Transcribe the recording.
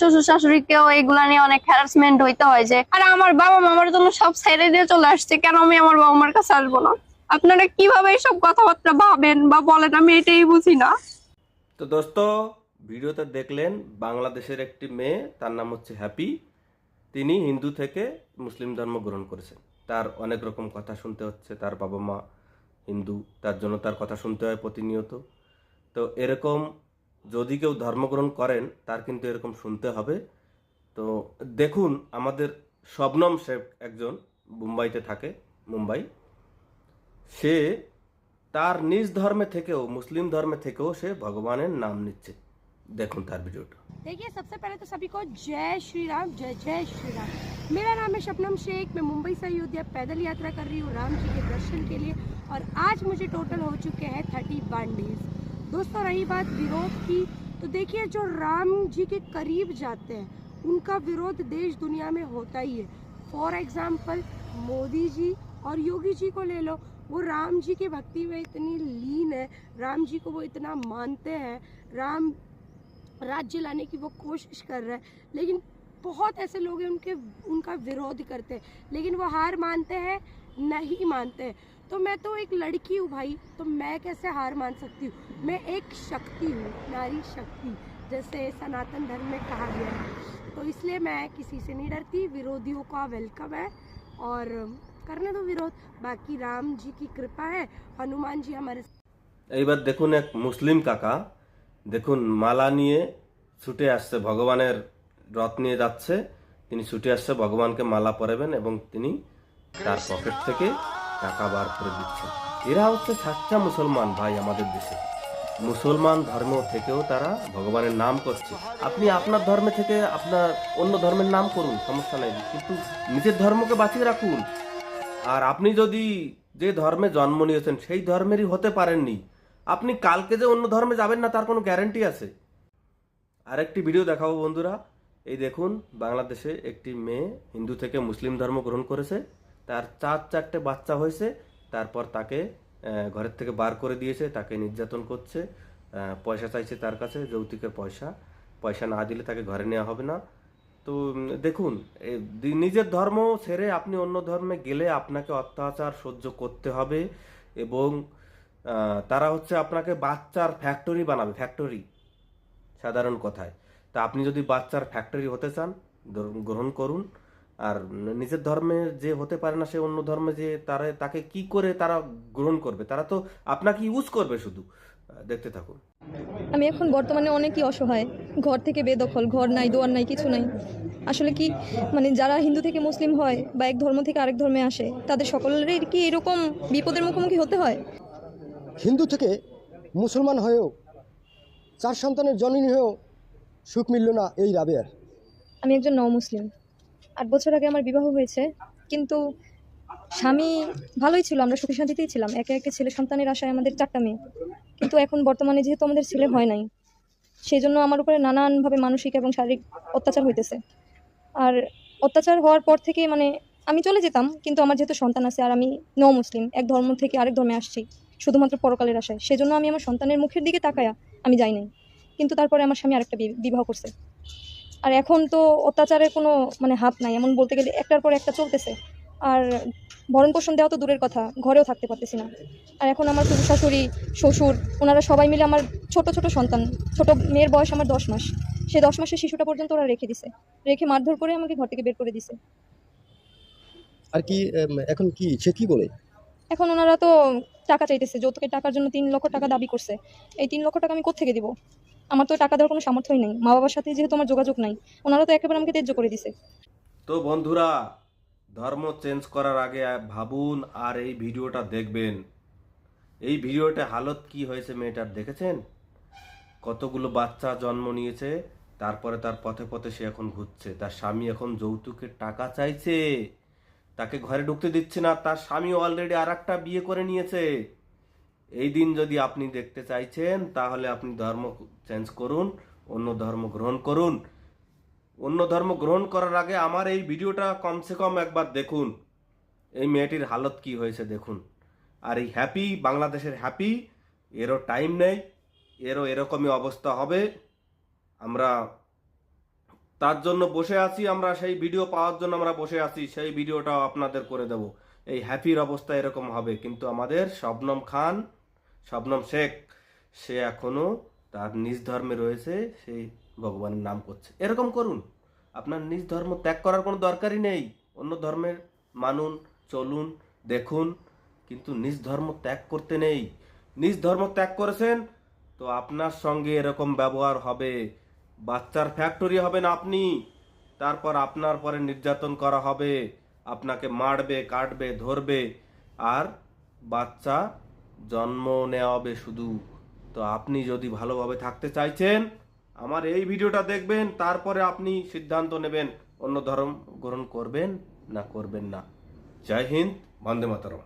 শ্বশুর শাশুড়িকেও এগুলা নিয়ে অনেক হ্যারাসমেন্ট হইতে হয় যে, আর আমার বাবা মামার জন্য সব ছেড়ে দিয়ে চলে আসছে, কেন আমি আমার বাবা মার কাছে আসব না? আপনারা কীভাবে এইসব কথাবার্তা ভাবেন বা বলেন? আমি এটাই বুঝি না। তো দোস্ত ভিডিওতে দেখলেন, বাংলাদেশের একটি মেয়ে, তার নাম হচ্ছে হ্যাপি। তিনি হিন্দু থেকে মুসলিম ধর্ম গ্রহণ করেছেন। তার অনেক রকম কথা শুনতে হচ্ছে, তার বাবা মা হিন্দু, তার জন্য তার কথা শুনতে হয় প্রতিনিয়ত। তো এরকম যদি কেউ ধর্মগ্রহণ করেন তার কিন্তু এরকম শুনতে হবে তো দেখুন আমাদের শবনম শেখ একজন মুম্বাইতে থাকে মুম্বাই সে তার নিজ ধর্মে থেকেও মুসলিম ধর্মে থেকেও সে ভগবানের নাম নিচ্ছে দেখুন তার ভিডিওটা देखिए सबसे पहले तो सभी को जय श्री राम जय जय श्री राम मेरा नाम है शबनम शेख मैं मुंबई से अयोध्या पैदल यात्रा कर रही हूँ राम जी के दर्शन के लिए और आज मुझे टोटल हो चुके हैं थर्टी वन डेज दोस्तों, रही बात विरोध की तो देखिए जो राम जी के करीब जाते हैं, उनका विरोध देश दुनिया में होता ही है। फॉर एग्ज़ाम्पल मोदी जी और योगी जी को ले लो, वो राम जी की भक्ति में इतनी लीन है, राम जी को वो इतना मानते हैं, राम राज्य लाने की वो कोशिश कर रहे हैं, लेकिन बहुत ऐसे लोग हैं उनके उनका विरोध करते हैं लेकिन वो हार मानते हैं नहीं मानते हैं तो मैं तो एक लड़की हूँ भाई तो मैं कैसे हार मान सकती हूँ मैं एक शक्ति हूँ नारी शक्ति जैसे सनातन धर्म में कहा गया है तो इसलिए मैं किसी से नहीं डरती विरोधियों का वेलकम है और करने दो विरोध बाकी राम जी की कृपा है हनुमान जी हमारे এইবার দেখুন এক মুসলিম কাকা দেখুন মালা নিয়ে ছুটে আসছে ভগবানের রথ নিয়ে যাচ্ছে। তিনি ছুটে আসছে, ভগবানকে মালা পরাবেন এবং তিনি তার পকেট থেকে টাকা বার করে দিচ্ছেন। এরা হচ্ছে সাচ্চা মুসলমান ভাই আমাদের দেশে। মুসলমান ধর্ম থেকেও তারা ভগবানের নাম করছে। আপনি আপনার ধর্মে থেকে আপনার অন্য ধর্মের নাম করুন, সমস্যা নেই। কিন্তু নিজের ধর্মকে বাঁচিয়ে রাখুন। আর আপনি যদি যে ধর্মে জন্ম নিয়েছেন, সেই ধর্মেরই হতে পারেননি। আপনি কালকে যে অন্য ধর্মে যাবেন না, তার কোনো গ্যারেন্টি আছে? আরেকটি ভিডিও দেখাবো বন্ধুরা। এই দেখুন, বাংলাদেশে একটি মেয়ে হিন্দু থেকে মুসলিম ধর্ম গ্রহণ করেছে। তার চার চারটে বাচ্চা হয়েছে। তারপর তাকে ঘরের থেকে বার করে দিয়েছে, তাকে নির্যাতন করছে। পয়সা চাইছে তার কাছে, যৌতুকের পয়সা। পয়সা না দিলে তাকে ঘরে নেওয়া হবে না। তো দেখুন নিজের ধর্ম ছেড়ে আপনি অন্য ধর্মে গেলে আপনাকে অত্যাচার সহ্য করতে হবে এবং তারা হচ্ছে আপনাকে বাচ্চার ফ্যাক্টরি বানাবে ফ্যাক্টরি সাধারণ কথায়। তা আপনি যদি বাচ্চার ফ্যাক্টরি হতে চান গ্রহণ- গ্রহণ করুন আর নিজের ধর্মে যে হতে পারে না সে অন্য ধর্মে যে তারা তাকে কি করে তারা গ্রহণ করবে? তারা তো আপনাকে ইউজ করবে শুধু। দেখতে থাকুন। আমি এখন বর্তমানে অনেকই অসহায়। ঘর থেকে বেদখল ঘর নাই দোয়ার নাই কিছু নাই। আসলে কি মানে যারা হিন্দু থেকে মুসলিম হয় বা এক ধর্ম থেকে আরেক ধর্মে আসে তাদের সকলেরই কি এরকম বিপদের মুখোমুখি হতে হয়? হিন্দু থেকে মুসলমান হয়েও চার সন্তানের জননী হয়েও সুখ মিলল না এই রাবেয়ার। আমি একজন নও মুসলিম। আট বছর আগে আমার বিবাহ হয়েছে, কিন্তু স্বামী ভালোই ছিল, আমরা সুখী শান্তিতেই ছিলাম। একে একে ছেলে সন্তানের আশায় আমাদের চারটা মেয়ে। কিন্তু এখন বর্তমানে যেহেতু আমাদের ছেলে হয় নাই সেই জন্য আমার উপরে নানানভাবে মানসিক এবং শারীরিক অত্যাচার হইতেছে। আর অত্যাচার হওয়ার পর থেকে মানে আমি চলে যেতাম, কিন্তু আমার যেহেতু সন্তান আছে আর আমি ন মুসলিম, এক ধর্ম থেকে আরেক ধর্মে আসছি, শুধুমাত্র পরকালের আশায়। সেজন্য আমি আমার সন্তানের মুখের দিকে তাকায়া আমি যাই নাই। কিন্তু তারপরে আমার স্বামী আরেকটা বিবাহ করছে। আর এখন তো অত্যাচারের কোনো মানে হাত নাই। এমন বলতে গেলে একটার পর একটা চলতেছে। আর ভরণ পোষণ দেওয়া তো দূরের কথা ঘরেও থাকতে পারতেছি না। আর এখন আমার শ্বশুর শাশুড়ি শ্বশুর ওনারা সবাই মিলে আমার ছোট ছোট সন্তান ছোট মেয়ের বয়স আমার দশ মাস। সে দশ মাসের শিশুটা পর্যন্ত ওরা রেখে দিছে। রেখে মারধর করে আমাকে ঘর থেকে বের করে দিছে। আর কি এখন কি সে কি বলে? এখন ওনারা তো টাকা চাইতেছে যৌতুকের টাকার জন্য তিন লক্ষ টাকা দাবি করছে। এই তিন লক্ষ টাকা আমি কোত্থেকে দিব? আমার তো টাকা দেওয়ার কোনো সামর্থ্যই নেই। মা বাবার সাথে যেহেতু আমার যোগাযোগ নাই, ওনারা তো একেবারে আমাকে তেজ্য করে দিছে। তো বন্ধুরা, ধর্ম চেঞ্জ করার আগে ভাবুন আর এই ভিডিওটা দেখবেন। এই ভিডিওটা হালত কি হয়েছে মেয়েটার দেখেছেন? কতগুলো বাচ্চা জন্ম নিয়েছে, তারপরে তার পথে পথে সে এখন ঘুরছে। তার স্বামী এখন যৌতুকের টাকা চাইছে। তাকে ঘরে ঢুকতে দিচ্ছে না, তার স্বামী অলরেডি আর বিয়ে করে নিয়েছে। এই দিন যদি আপনি দেখতে চাইছেন, তাহলে আপনি ধর্ম চেঞ্জ করুন, অন্য ধর্ম গ্রহণ করুন। অন্য ধর্ম গ্রহণ করার আগে আমার এই ভিডিওটা কমসে কম একবার দেখুন। এই মেয়েটির হালত কি হয়েছে দেখুন। আর এই হ্যাপি বাংলাদেশের হ্যাপি এরও টাইম নেই, এরও এরকমই অবস্থা হবে। আমরা তার জন্য বসে আছি, আমরা সেই ভিডিও পাওয়ার জন্য আমরা বসে আছি, সেই ভিডিওটাও আপনাদের করে দেব। এই হ্যাপির অবস্থা এরকম হবে, কিন্তু আমাদের শবনম খান শবনম শেখ, সে এখনও তার নিজ ধর্মে রয়েছে সেই ভগবানের নাম করছে। এরকম করুন। আপনার নিজ ধর্ম ত্যাগ করার কোনো দরকারই নেই। অন্য ধর্মের মানুন, চলুন, দেখুন, কিন্তু নিজ ধর্ম ত্যাগ করতে নেই। নিজ ধর্ম ত্যাগ করেছেন, তো আপনার সঙ্গে এরকম ব্যবহার হবে। বাচ্চার ফ্যাক্টরি হবেন আপনি, তারপর আপনার পরে নির্যাতন করা হবে। আপনাকে মারবে, কাটবে, ধরবে, আর বাচ্চা জন্ম নেওয়া হবে শুধু। তো আপনি যদি ভালোভাবে থাকতে চাইছেন, আমার এই ভিডিওটা দেখবেন, তারপরে আপনি সিদ্ধান্ত নেবেন অন্য ধর্ম গ্রহণ করবেন না করবেন না। জয় হিন্দ, বন্দে মাতরম।